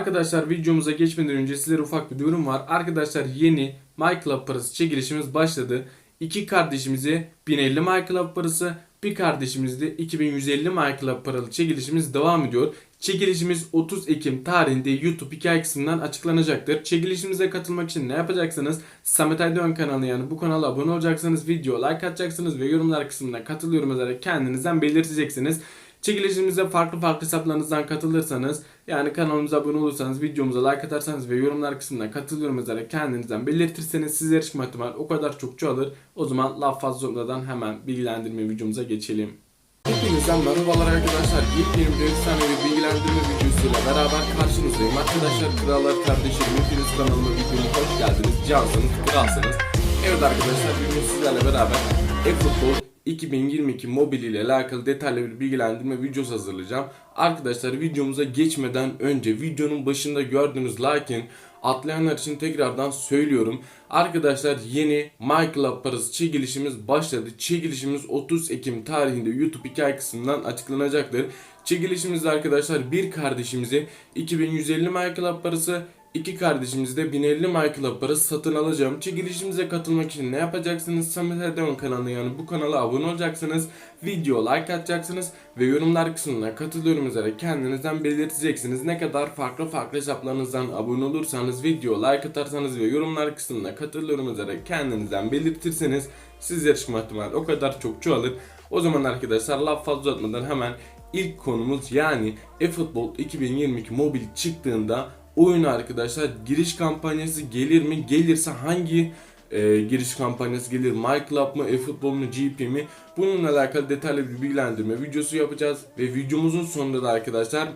Arkadaşlar videomuza geçmeden önce sizlere ufak bir duyurum var. Arkadaşlar yeni MyClub parası çekilişimiz başladı. İki kardeşimize 1050 MyClub parası, bir kardeşimizde 2150 MyClub paralı çekilişimiz devam ediyor. Çekilişimiz 30 Ekim tarihinde YouTube hikaye kısmından açıklanacaktır. Çekilişimize katılmak için ne yapacaksınız? Samet Aydoğan kanalı yani bu kanala abone olacaksınız, video like atacaksınız ve yorumlar kısmına katılıyorum yazarak kendinizden belirteceksiniz. Çekilişimize farklı farklı hesaplarınızdan katılırsanız yani kanalımıza abone olursanız videomuza like atarsanız ve yorumlar kısmına katılıyorum yazarak kendinizden belirtirseniz sizler yarışma ihtimali o kadar çok çoğalır. O zaman laf fazla uzatmadan hemen bilgilendirme videomuza geçelim. Hepinizden merhabalar arkadaşlar. Yepyeni bir efsanevi bilgilendirme videosuyla beraber karşınızdayım. Arkadaşlar krallar kardeşlerim hepiniz kanalıma videoma hoş geldiniz. Cansınız, kralsınız. Evet arkadaşlar bugün sizlerle beraber eFootball 2022 mobil ile alakalı detaylı bir bilgilendirme videosu hazırlayacağım. Arkadaşlar videomuza geçmeden önce videonun başında gördüğünüz like'in atlayanlar için tekrardan söylüyorum. Arkadaşlar yeni MyClub parası çekilişimiz başladı. Çekilişimiz 30 Ekim tarihinde YouTube hikaye kısmından açıklanacaktır. Çekilişimizde arkadaşlar bir kardeşimize 2150 MyClub parası İki kardeşimiz de 1050 MyClub parası satın alacağım. Çekilişimize katılmak için ne yapacaksınız? Samet Erdoğan kanalı yani bu kanala abone olacaksınız. Video like atacaksınız ve yorumlar kısmına katılıyorum üzere kendinizden belirteceksiniz. Ne kadar farklı farklı hesaplarınızdan abone olursanız, video like atarsanız ve yorumlar kısmına katılıyorum üzere kendinizden belirtirseniz siz yarışma ihtimali o kadar çok çoğalır. O zaman arkadaşlar laf fazla uzatmadan hemen ilk konumuz yani eFootball 2022 mobil çıktığında oyun arkadaşlar giriş kampanyası gelir mi? Gelirse hangi e, giriş kampanyası gelir? MyClub mı, eFootball mu, GP mi? Bununla alakalı detaylı bir bilgilendirme videosu yapacağız. Ve videomuzun sonunda da arkadaşlar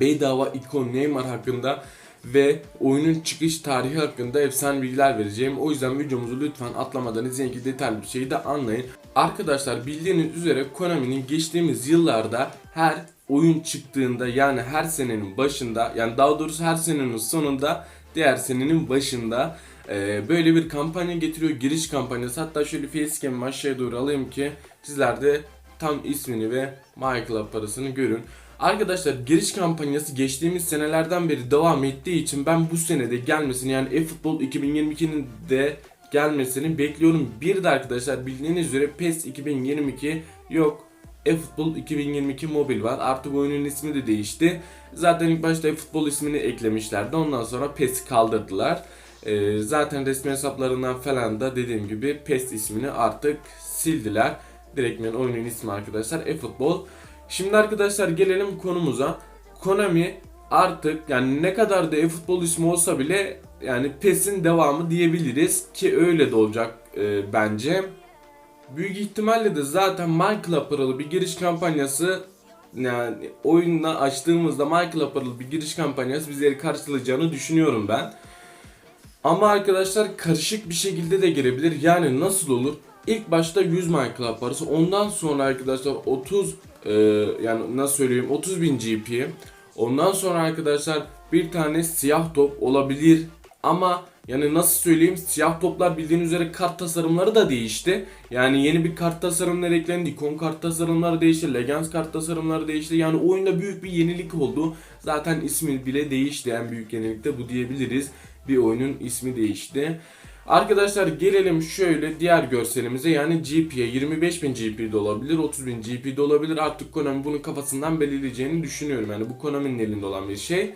bedava ikon Neymar hakkında ve oyunun çıkış tarihi hakkında efsane bilgiler vereceğim. O yüzden videomuzu lütfen atlamadan izleyin ki detaylı bir şeyi de anlayın. Arkadaşlar bildiğiniz üzere Konami'nin geçtiğimiz yıllarda her oyun çıktığında yani her senenin başında yani daha doğrusu her senenin sonunda diğer senenin başında e, böyle bir kampanya getiriyor giriş kampanyası hatta şöyle facecam'ı aşağıya doğru alayım ki sizler de tam ismini ve MyClub parasını görün. Arkadaşlar giriş kampanyası geçtiğimiz senelerden beri devam ettiği için ben bu senede gelmesini yani eFootball 2022'nin de gelmesini bekliyorum. Bir de arkadaşlar bildiğiniz üzere PES 2022 yok eFootball 2022 mobil var. Artık oyunun ismi de değişti. Zaten ilk başta eFootball ismini eklemişlerdi. Ondan sonra PES'i kaldırdılar. Ee, zaten resmi hesaplarından falan da dediğim gibi PES ismini artık sildiler. Direktmen oyunun ismi arkadaşlar eFootball. Şimdi arkadaşlar gelelim konumuza. Konami artık yani ne kadar da eFootball ismi olsa bile yani PES'in devamı diyebiliriz ki öyle de olacak e, bence. Büyük ihtimalle de zaten MyClub paralı bir giriş kampanyası yani oyunla açtığımızda MyClub paralı bir giriş kampanyası bizleri karşılayacağını düşünüyorum ben. Ama arkadaşlar karışık bir şekilde de girebilir. Yani nasıl olur? İlk başta 100 MyClub parası ondan sonra arkadaşlar 30 e, yani nasıl söyleyeyim 30 bin GP ondan sonra arkadaşlar bir tane siyah top olabilir ama yani nasıl söyleyeyim siyah toplar bildiğiniz üzere kart tasarımları da değişti. Yani yeni bir kart tasarımları eklendi. ikon kart tasarımları değişti. Legends kart tasarımları değişti. Yani oyunda büyük bir yenilik oldu. Zaten ismi bile değişti. En büyük yenilik de bu diyebiliriz. Bir oyunun ismi değişti. Arkadaşlar gelelim şöyle diğer görselimize yani GP'ye 25.000 GP de olabilir 30.000 GP de olabilir artık Konami bunu kafasından belirleyeceğini düşünüyorum yani bu Konami'nin elinde olan bir şey.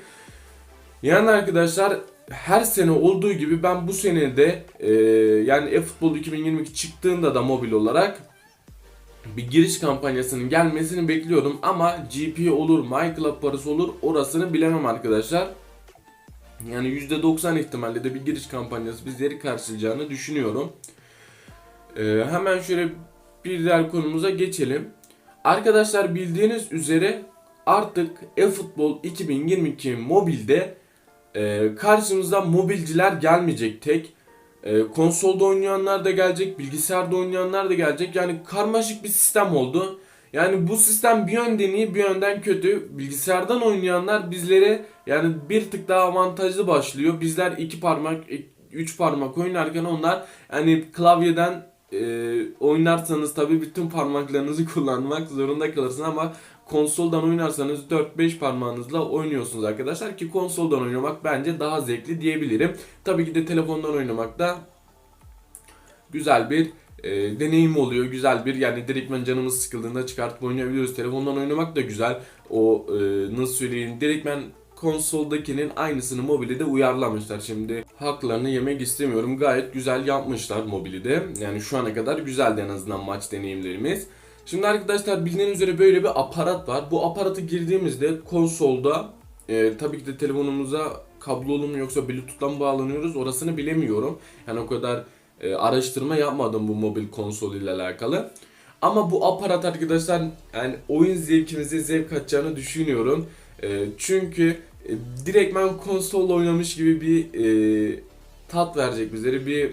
Yani arkadaşlar her sene olduğu gibi ben bu senede e, yani eFootball 2022 çıktığında da mobil olarak bir giriş kampanyasının gelmesini bekliyorum ama GP olur, MyClub parası olur orasını bilemem arkadaşlar. Yani %90 ihtimalle de bir giriş kampanyası bizleri karşılayacağını düşünüyorum. Ee, hemen şöyle bir diğer konumuza geçelim. Arkadaşlar bildiğiniz üzere artık eFootball 2022 mobilde e, karşımıza mobilciler gelmeyecek tek. E, konsolda oynayanlar da gelecek, bilgisayarda oynayanlar da gelecek. Yani karmaşık bir sistem oldu. Yani bu sistem bir yönden iyi bir yönden kötü. Bilgisayardan oynayanlar bizlere yani bir tık daha avantajlı başlıyor. Bizler iki parmak, e, üç parmak oynarken onlar yani klavyeden e, oynarsanız tabi bütün parmaklarınızı kullanmak zorunda kalırsın ama konsoldan oynarsanız 4-5 parmağınızla oynuyorsunuz arkadaşlar ki konsoldan oynamak bence daha zevkli diyebilirim. Tabii ki de telefondan oynamak da güzel bir e, deneyim oluyor. Güzel bir yani direktmen canımız sıkıldığında çıkartıp oynayabiliyoruz. Telefondan oynamak da güzel. O e, nasıl söyleyeyim direktmen konsoldakinin aynısını mobile de uyarlamışlar. Şimdi haklarını yemek istemiyorum. Gayet güzel yapmışlar mobili de. Yani şu ana kadar güzeldi en azından maç deneyimlerimiz. Şimdi arkadaşlar bildiğiniz üzere böyle bir aparat var. Bu aparatı girdiğimizde konsolda e, tabii ki de telefonumuza kablolu mu yoksa bluetooth'tan mı bağlanıyoruz orasını bilemiyorum. Yani o kadar e, araştırma yapmadım bu mobil konsol ile alakalı. Ama bu aparat arkadaşlar yani oyun zevkimize zevk katacağını düşünüyorum. E, çünkü e, direktmen konsol oynamış gibi bir e, tat verecek bizlere bir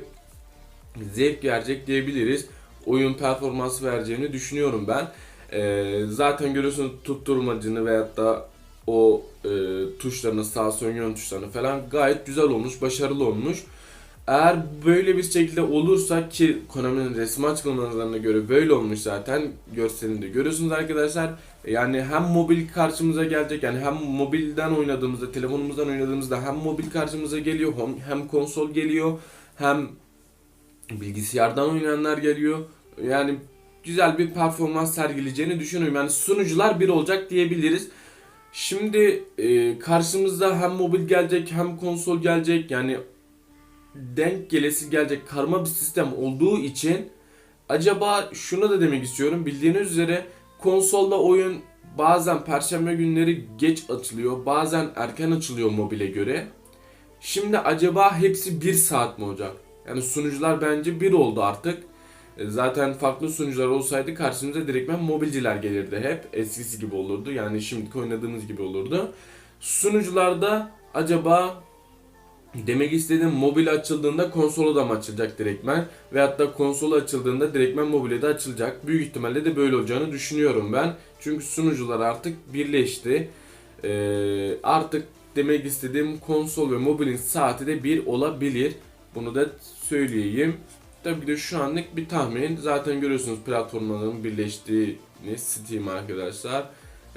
zevk verecek diyebiliriz. Oyun performansı vereceğini düşünüyorum ben. E, zaten görüyorsunuz tutturmacını veyahut da o e, tuşlarını sağ sol yön tuşlarını falan gayet güzel olmuş, başarılı olmuş. Eğer böyle bir şekilde olursa ki Konami'nin resmi açıklamalarına göre böyle olmuş zaten görselinde görüyorsunuz arkadaşlar. Yani hem mobil karşımıza gelecek yani hem mobilden oynadığımızda telefonumuzdan oynadığımızda hem mobil karşımıza geliyor hem konsol geliyor hem bilgisayardan oynayanlar geliyor. Yani güzel bir performans sergileyeceğini düşünüyorum. Yani sunucular bir olacak diyebiliriz. Şimdi e, karşımızda hem mobil gelecek hem konsol gelecek. Yani denk gelesi gelecek karma bir sistem olduğu için acaba şunu da demek istiyorum. Bildiğiniz üzere konsolda oyun bazen perşembe günleri geç açılıyor. Bazen erken açılıyor mobile göre. Şimdi acaba hepsi bir saat mi olacak? Yani sunucular bence bir oldu artık. E, Zaten farklı sunucular olsaydı karşımıza direktmen mobilciler gelirdi hep. Eskisi gibi olurdu. Yani şimdiki oynadığımız gibi olurdu. Sunucularda acaba demek istediğim mobil açıldığında konsola da mı açılacak direktmen? Veyahut da konsol açıldığında direktmen mobile de açılacak. Büyük ihtimalle de böyle olacağını düşünüyorum ben. Çünkü sunucular artık birleşti. Ee, artık demek istediğim konsol ve mobilin saati de bir olabilir. Bunu da söyleyeyim. Tabii ki de şu anlık bir tahmin. Zaten görüyorsunuz platformların birleştiğini Steam arkadaşlar.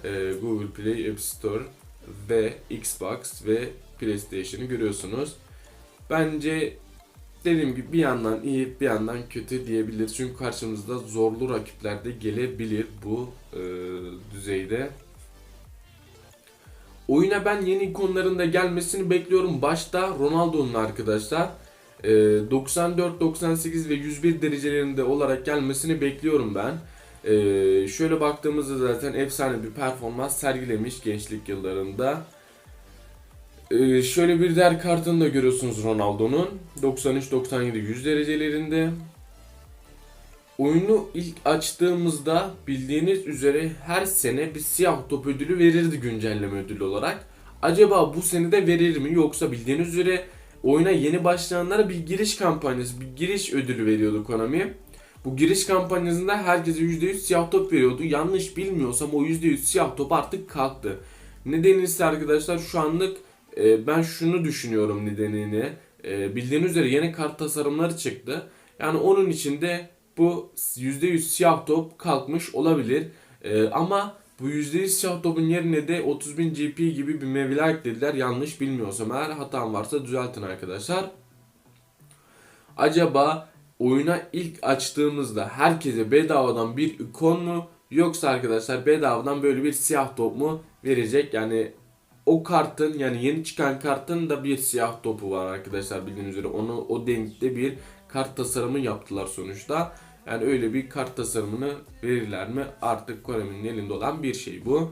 Ee, Google Play, App Store ve Xbox ve PlayStation'ı görüyorsunuz. Bence dediğim gibi bir yandan iyi bir yandan kötü diyebiliriz. Çünkü karşımızda zorlu rakipler de gelebilir bu e, düzeyde. Oyuna ben yeni ikonların da gelmesini bekliyorum. Başta Ronaldo'nun arkadaşlar. E, 94, 98 ve 101 derecelerinde olarak gelmesini bekliyorum ben. E, şöyle baktığımızda zaten efsane bir performans sergilemiş gençlik yıllarında. Ee, şöyle bir değer kartını da görüyorsunuz Ronaldo'nun. 93-97 100 derecelerinde. Oyunu ilk açtığımızda bildiğiniz üzere her sene bir siyah top ödülü verirdi güncelleme ödülü olarak. Acaba bu sene de verir mi yoksa bildiğiniz üzere oyuna yeni başlayanlara bir giriş kampanyası, bir giriş ödülü veriyordu Konami. Bu giriş kampanyasında herkese %100 siyah top veriyordu. Yanlış bilmiyorsam o %100 siyah top artık kalktı. Nedeni ise arkadaşlar şu anlık e, ben şunu düşünüyorum nedenini. E, bildiğiniz üzere yeni kart tasarımları çıktı. Yani onun içinde bu %100 siyah top kalkmış olabilir. E, ama bu %100 siyah topun yerine de 30.000 GP gibi bir mevla eklediler. Yanlış bilmiyorsam eğer hatam varsa düzeltin arkadaşlar. Acaba oyuna ilk açtığımızda herkese bedavadan bir ikon mu yoksa arkadaşlar bedavadan böyle bir siyah top mu verecek? Yani o kartın yani yeni çıkan kartın da bir siyah topu var arkadaşlar bildiğiniz üzere. Onu o denkte bir kart tasarımı yaptılar sonuçta. Yani öyle bir kart tasarımını verirler mi? Artık Konami'nin elinde olan bir şey bu.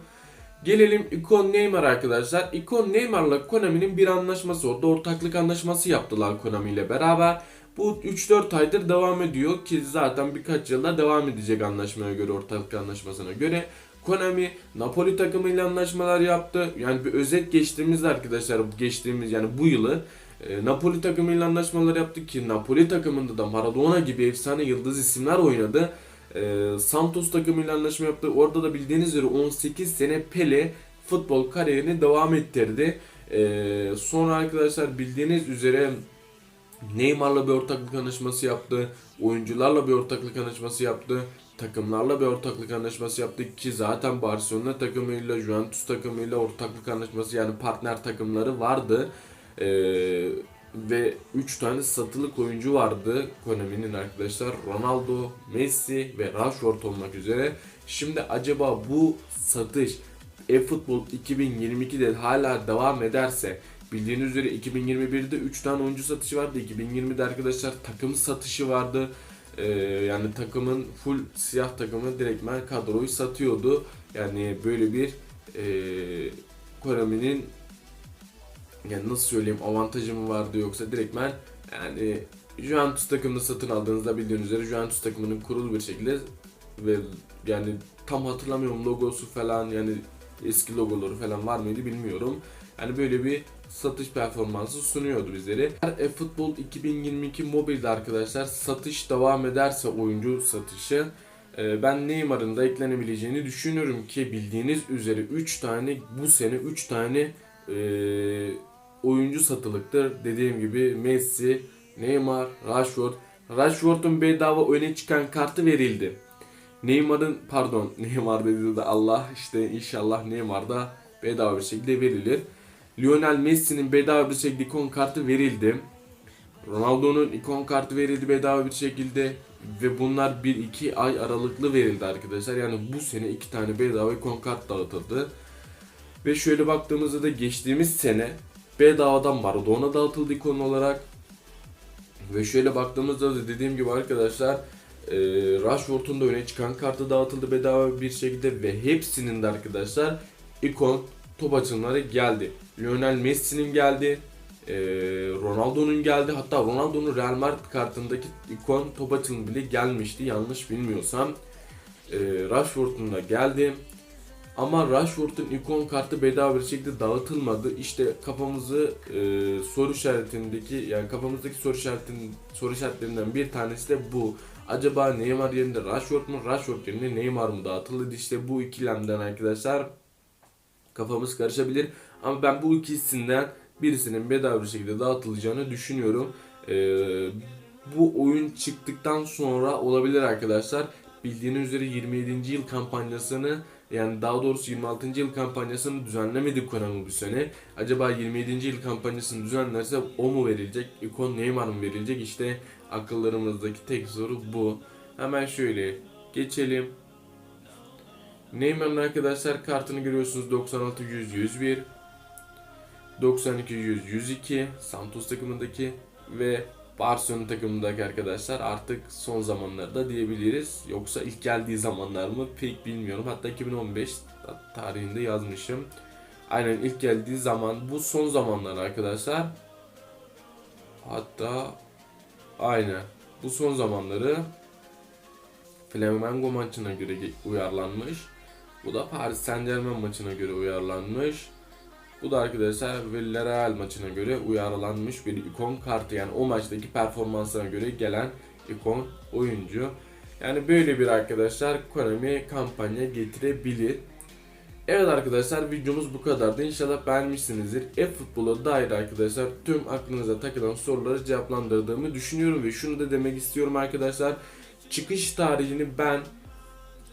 Gelelim Icon Neymar arkadaşlar. Icon Neymar'la Konami'nin bir anlaşması oldu. Ortaklık anlaşması yaptılar Konami ile beraber. Bu 3-4 aydır devam ediyor ki zaten birkaç yılda devam edecek anlaşmaya göre, ortaklık anlaşmasına göre. Konami Napoli takımıyla anlaşmalar yaptı. Yani bir özet geçtiğimizde arkadaşlar geçtiğimiz yani bu yılı e, Napoli takımıyla anlaşmalar yaptı ki Napoli takımında da Maradona gibi efsane yıldız isimler oynadı. E, Santos takımıyla anlaşma yaptı. Orada da bildiğiniz üzere 18 sene Pele futbol kariyerini devam ettirdi. E, sonra arkadaşlar bildiğiniz üzere Neymar'la bir ortaklık anlaşması yaptı. Oyuncularla bir ortaklık anlaşması yaptı. takımlarla bir ortaklık anlaşması yaptık ki zaten Barcelona takımıyla, Juventus takımıyla ortaklık anlaşması yani partner takımları vardı. Ee, ve 3 tane satılık oyuncu vardı Konami'nin arkadaşlar. Ronaldo, Messi ve Rashford olmak üzere. Şimdi acaba bu satış eFootball 2022'de hala devam ederse bildiğiniz üzere 2021'de 3 tane oyuncu satışı vardı. 2020'de arkadaşlar takım satışı vardı. Ee, yani takımın full siyah takımı direktmen kadroyu satıyordu. Yani böyle bir e, Konami'nin yani nasıl söyleyeyim avantajı mı vardı yoksa direktmen yani Juventus takımını satın aldığınızda bildiğiniz üzere Juventus takımının kurulu bir şekilde ve yani tam hatırlamıyorum logosu falan yani eski logoları falan var mıydı bilmiyorum. Yani böyle bir satış performansı sunuyordu bizlere. E Futbol 2022 mobilde arkadaşlar satış devam ederse oyuncu satışı e, ben Neymar'ın da eklenebileceğini düşünüyorum ki bildiğiniz üzere 3 tane bu sene 3 tane e, oyuncu satılıktır. Dediğim gibi Messi, Neymar, Rashford. Rashford'un bedava öne çıkan kartı verildi. Neymar'ın pardon Neymar dedi de Allah işte inşallah Neymar da bedava bir şekilde verilir. Lionel Messi'nin bedava bir şekilde ikon kartı verildi. Ronaldo'nun ikon kartı verildi bedava bir şekilde ve bunlar 1-2 ay aralıklı verildi arkadaşlar. Yani bu sene iki tane bedava ikon kart dağıtıldı. Ve şöyle baktığımızda da geçtiğimiz sene bedavadan Maradona dağıtıldı ikon olarak. Ve şöyle baktığımızda da dediğim gibi arkadaşlar e, Rashford'un da öne çıkan kartı dağıtıldı bedava bir şekilde ve hepsinin de arkadaşlar ikon top açımları geldi. Lionel Messi'nin geldi. e, Ronaldo'nun geldi. Hatta Ronaldo'nun Real Madrid kartındaki ikon top açılımı bile gelmişti yanlış bilmiyorsam. E, Rashford'un da geldi. Ama Rashford'un ikon kartı bedava bir şekilde dağıtılmadı. İşte kafamızı e, soru işaretindeki yani kafamızdaki soru işaretinin soru işaretlerinden bir tanesi de bu. Acaba Neymar yerine Rashford mu? Rashford yerine Neymar mı dağıtıldı? İşte bu ikilemden arkadaşlar kafamız karışabilir. Ama ben bu ikisinden birisinin bedava bir şekilde dağıtılacağını düşünüyorum. Ee, bu oyun çıktıktan sonra olabilir arkadaşlar. Bildiğiniz üzere 27. yıl kampanyasını yani daha doğrusu 26. yıl kampanyasını düzenlemedi Konami bu sene. Acaba 27. yıl kampanyasını düzenlerse o mu verilecek? İkon Neymar mı verilecek? İşte akıllarımızdaki tek soru bu. Hemen şöyle geçelim. Neymar'ın arkadaşlar kartını görüyorsunuz 96 100 101 92 100 102 Santos takımındaki ve Barcelona takımındaki arkadaşlar artık son zamanlarda diyebiliriz. Yoksa ilk geldiği zamanlar mı pek bilmiyorum. Hatta 2015 tarihinde yazmışım. Aynen ilk geldiği zaman bu son zamanlar arkadaşlar. Hatta aynen bu son zamanları Flamengo maçına göre uyarlanmış. Bu da Paris Saint Germain maçına göre uyarlanmış. Bu da arkadaşlar Villarreal maçına göre uyarlanmış bir ikon kartı. Yani o maçtaki performansına göre gelen ikon oyuncu. Yani böyle bir arkadaşlar Konami kampanya getirebilir. Evet arkadaşlar videomuz bu kadardı. İnşallah beğenmişsinizdir. E-futbola dair arkadaşlar tüm aklınıza takılan soruları cevaplandırdığımı düşünüyorum ve şunu da demek istiyorum arkadaşlar. Çıkış tarihini ben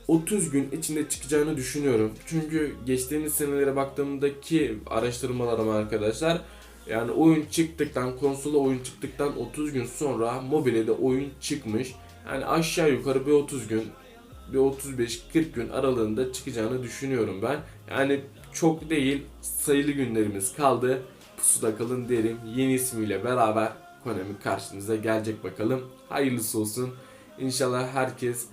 30 gün içinde çıkacağını düşünüyorum. Çünkü geçtiğimiz senelere baktığımdaki araştırmalarıma arkadaşlar yani oyun çıktıktan, konsola oyun çıktıktan 30 gün sonra mobile de oyun çıkmış. Yani aşağı yukarı bir 30 gün, bir 35-40 gün aralığında çıkacağını düşünüyorum ben. Yani çok değil, sayılı günlerimiz kaldı. Pusuda kalın derim. Yeni ismiyle beraber Konami karşınıza gelecek bakalım. Hayırlısı olsun. İnşallah herkes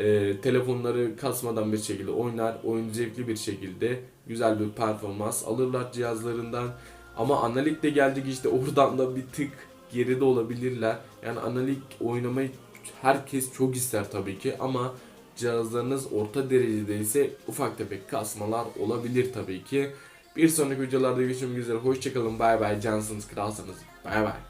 e, telefonları kasmadan bir şekilde oynar, oyun zevkli bir şekilde güzel bir performans alırlar cihazlarından. Ama analik de geldik işte oradan da bir tık geride olabilirler. Yani analik oynamayı herkes çok ister tabii ki ama cihazlarınız orta derecede ise ufak tefek kasmalar olabilir tabii ki. Bir sonraki videolarda görüşmek üzere. Hoşçakalın. Bay bay. Cansınız. Kralsınız. Bay bay.